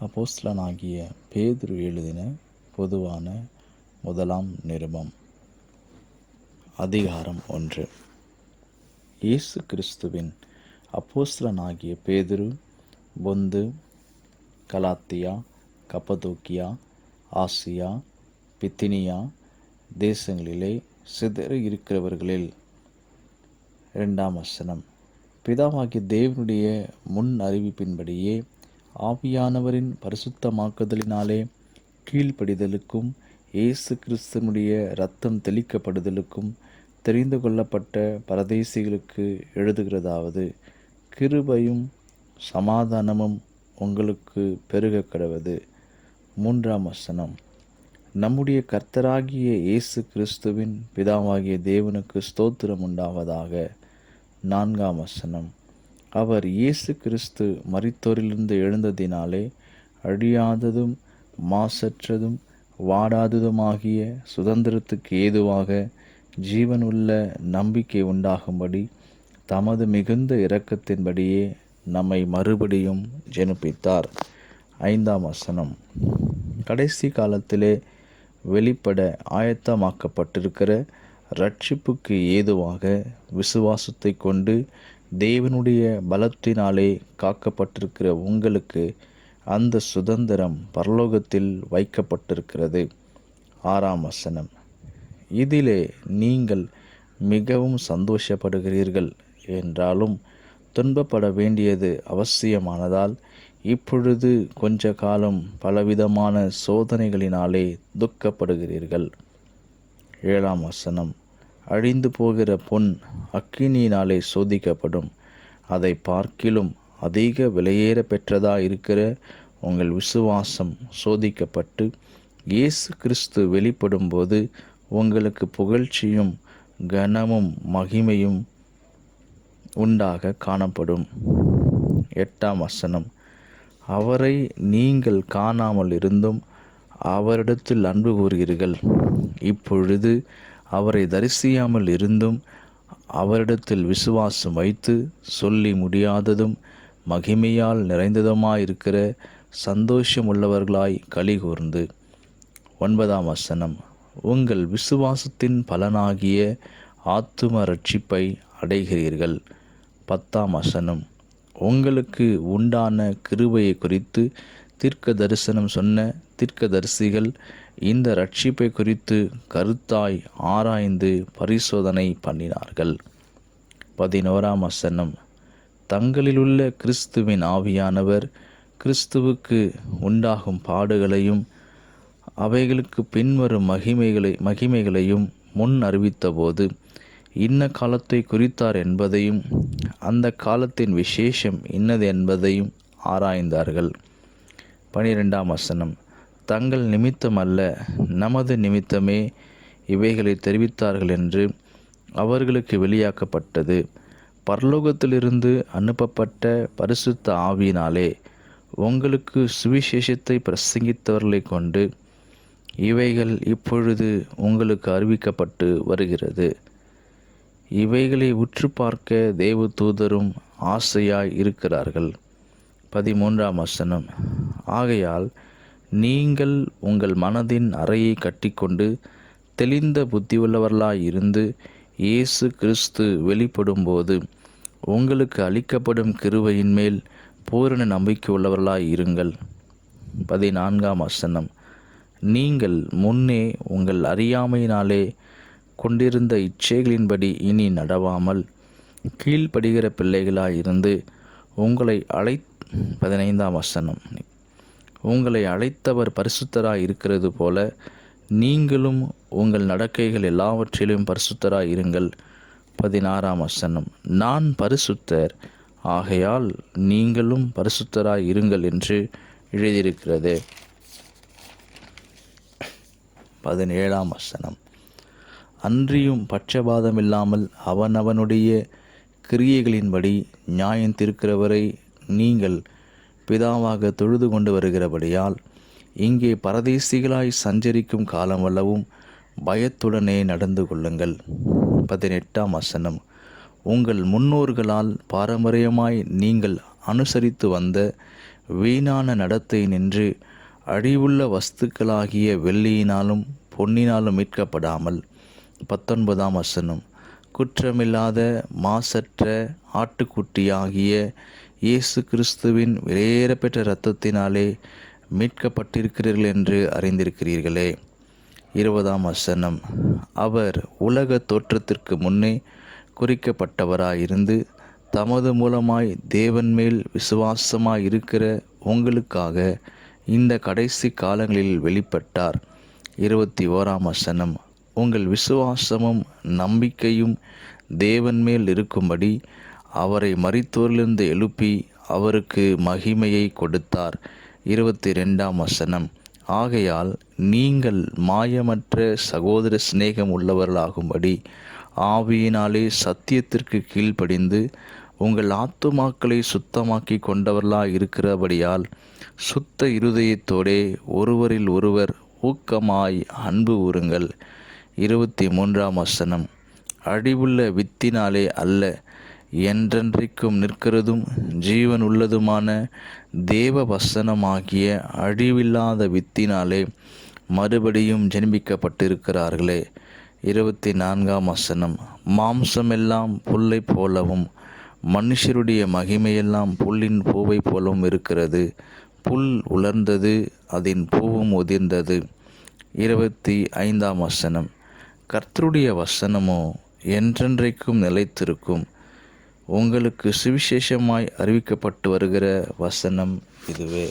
அப்போஸ்லனாகிய பேதுரு எழுதின பொதுவான முதலாம் நிருபம். அதிகாரம் ஒன்று. இயேசு கிறிஸ்துவின் அப்போஸ்லனாகிய பேதுரு Pontus Galatia Cappadocia Asia Bithynia தேசங்களிலே சிதறி இருக்கிறவர்களில் இரண்டாம் வசனம். பிதாவாகிய தேவனுடைய முன் அறிவிப்பின்படியே ஆவியானவரின் பரிசுத்தமாக்குதலினாலே கீழ்ப்படிதலுக்கும் இயேசு கிறிஸ்தனுடைய இரத்தம் தெளிக்கப்படுதலுக்கும் தெரிந்து கொள்ளப்பட்ட பரதேசிகளுக்கு எழுதுகிறதாவது கிருபையும் சமாதானமும் உங்களுக்கு பெருக கடவது. மூன்றாம் வசனம். நம்முடைய கர்த்தராகிய இயேசு கிறிஸ்துவின் பிதாவாகிய தேவனுக்கு ஸ்தோத்திரம் உண்டாவதாக. நான்காம் வசனம். அவர் இயேசு கிறிஸ்து மறித்தோரிலிருந்து எழுந்ததினாலே அழியாததும் மாசற்றதும் வாடாததுமாகிய சுதந்திரத்துக்கு ஏதுவாக ஜீவனுள்ள நம்பிக்கை உண்டாகும்படி தமது மிகுந்த இரக்கத்தின்படியே நம்மை மறுபடியும் ஜெனிப்பித்தார். ஐந்தாம் வசனம். கடைசி காலத்திலே வெளிப்பட ஆயத்தமாக்கப்பட்டிருக்கிற ரட்சிப்புக்கு ஏதுவாக விசுவாசத்தை கொண்டு தேவனுடைய பலத்தினாலே காக்கப்பட்டிருக்கிற உங்களுக்கு அந்த சுதந்திரம் பரலோகத்தில் வைக்கப்பட்டிருக்கிறது. ஆறாம் வசனம். இதிலே நீங்கள் மிகவும் சந்தோஷப்படுகிறீர்கள் என்றாலும் துன்பப்பட வேண்டியது அவசியமானதால் இப்பொழுது கொஞ்ச காலம் பலவிதமான சோதனைகளினாலே துக்கப்படுகிறீர்கள். ஏழாம் வசனம். அழிந்து போகிற பொன் அக்கினியினாலே சோதிக்கப்படும். அதை பார்க்கிலும் அதிக விலையேற பெற்றதாக இருக்கிற உங்கள் விசுவாசம் சோதிக்கப்பட்டு இயேசு கிறிஸ்து வெளிப்படும்போது உங்களுக்கு புகழ்ச்சியும் கனமும் மகிமையும் உண்டாக காணப்படும். எட்டாம் வசனம். அவரை நீங்கள் காணாமல் இருந்தும் அவரிடத்தில் அன்பு கூறுகிறீர்கள். இப்பொழுது அவரை தரிசியாமல் இருந்தும் அவரிடத்தில் விசுவாசம் வைத்து சொல்லி முடியாததும் மகிமையால் நிறைந்ததுமாயிருக்கிற சந்தோஷமுள்ளவர்களாய் களி கூர்ந்து ஒன்பதாம் வசனம். உங்கள் விசுவாசத்தின் பலனாகிய ஆத்தும ரட்சிப்பை அடைகிறீர்கள். பத்தாம் வசனம். உங்களுக்கு உண்டான கிருபையை குறித்து தீர்க்க தரிசனம் சொன்ன தீர்க்கதரிசிகள் இந்த ரட்சிப்பை குறித்து கருத்தாய் ஆராய்ந்து பரிசோதனை பண்ணினார்கள். பதினோராம் வசனம். தங்களிலுள்ள கிறிஸ்துவின் ஆவியானவர் கிறிஸ்துவுக்கு உண்டாகும் பாடுகளையும் அவைகளுக்கு பின்வரும் மகிமைகளை மகிமைகளையும் முன் அறிவித்தபோது இன்ன காலத்தை குறித்தார் என்பதையும் அந்த காலத்தின் விசேஷம் இன்னது என்பதையும் ஆராய்ந்தார்கள். பனிரெண்டாம் வசனம். தங்கள் நிமித்தம் அல்ல நமது நிமித்தமே இவைகளை தெரிவித்தார்கள் என்று அவர்களுக்கு வெளியாக்கப்பட்டது. பரலோகத்திலிருந்து அனுப்பப்பட்ட பரிசுத்த ஆவியினாலே உங்களுக்கு சுவிசேஷத்தை பிரசங்கித்தவர்களை கொண்டு இவைகள் இப்பொழுது உங்களுக்கு அறிவிக்கப்பட்டு வருகிறது. இவைகளை உற்று பார்க்க தேவ தூதரும் ஆசையாய் இருக்கிறார்கள். பதிமூன்றாம் வசனம். ஆகையால் நீங்கள் உங்கள் மனதின் அறையை கட்டிக்கொண்டு தெளிந்த புத்தியுள்ளவர்களாய் இருந்து இயேசு கிறிஸ்து வெளிப்படும்போது உங்களுக்கு அளிக்கப்படும் கிருவையின் மேல் பூரண நம்பிக்கை உள்ளவர்களாய் இருங்கள் பதினான்காம் வசனம். நீங்கள் முன்னே உங்கள் அறியாமையினாலே கொண்டிருந்த இச்சைகளின்படி இனி நடவாமல் கீழ்ப்படுகிற பிள்ளைகளாயிருந்து உங்களை அழைத்து பதினைந்தாம் வசனம். உங்களை அழைத்தவர் பரிசுத்தராய் இருக்கிறது போல நீங்களும் உங்கள் நடக்கைகள் எல்லாவற்றிலும் பரிசுத்தராய் இருங்கள். பதினாறாம் வசனம். நான் பரிசுத்தர் ஆகையால் நீங்களும் பரிசுத்தராய் இருங்கள் என்று எழுதியிருக்கிறது. பதினேழாம் வசனம். அன்றியும் பட்சபாதமில்லாமல் அவனவனுடைய கிரியைகளின்படி நியாயம் திருக்கிறவரை நீங்கள் பிதாவாக தொழுது கொண்டு வருகிறபடியால் இங்கே பரதேசிகளாய் சஞ்சரிக்கும் காலம் வல்லவும் பயத்துடனே நடந்து கொள்ளுங்கள். பதினெட்டாம் வசனம். உங்கள் முன்னோர்களால் பாரம்பரியமாய் நீங்கள் அனுசரித்து வந்த வீணான நடத்தை நின்று அழிவுள்ள வஸ்துக்களாகிய வெள்ளியினாலும் பொன்னினாலும் மீட்கப்படாமல். பத்தொன்பதாம் வசனம். குற்றமில்லாத மாசற்ற ஆட்டுக்குட்டியாகிய இயேசு கிறிஸ்துவின் வெளியேறப்பெற்ற இரத்தத்தினாலே மீட்கப்பட்டிருக்கிறீர்கள் என்று அறிந்திருக்கிறீர்களே. இருபதாம் வசனம். அவர் உலக தோற்றத்திற்கு முன்னே குறிக்கப்பட்டவராயிருந்து தமது மூலமாய் தேவன் மேல் விசுவாசமாய் இருக்கிற உங்களுக்காக இந்த கடைசி காலங்களில் வெளிப்பட்டார். இருபத்தி ஓராம் வசனம். உங்கள் விசுவாசமும் நம்பிக்கையும் தேவன் மேல் இருக்கும்படி அவரை மறித்தோரிலிருந்து எழுப்பி அவருக்கு மகிமையை கொடுத்தார். இருபத்தி ரெண்டாம் வசனம். ஆகையால் நீங்கள் மாயமற்ற சகோதர சிநேகம் உள்ளவர்களாகும்படி ஆவியினாலே சத்தியத்திற்கு கீழ்ப்படிந்து உங்கள் ஆத்துமாக்களை சுத்தமாக்கி கொண்டவர்களாக இருக்கிறபடியால் சுத்த இருதயத்தோடே ஒருவரில் ஒருவர் ஊக்கமாய் அன்பு ஊறுங்கள் இருபத்தி மூன்றாம் வசனம். அடிவுள்ள வித்தினாலே அல்ல என்றென்றைக்கும் நிற்கிறதும் ஜீவன் உள்ளதுமான தேவ வசனமாகிய அழிவில்லாத வித்தினாலே மறுபடியும் ஜென்மிக்கப்பட்டிருக்கிறார்களே இருபத்தி நான்காம் வசனம். மாம்சமெல்லாம் புல்லை போலவும் மனுஷருடைய மகிமையெல்லாம் புல்லின் பூவை போலவும் இருக்கிறது. புல் உலர்ந்தது அதன் பூவும் உதிர்ந்தது. இருபத்தி ஐந்தாம் வசனம். கர்த்தருடைய வசனமோ என்றென்றைக்கும் நிலைத்திருக்கும். உங்களுக்கு சுவிசேஷமாய் அறிவிக்கப்பட்டு வருகிற வசனம் இதுவே.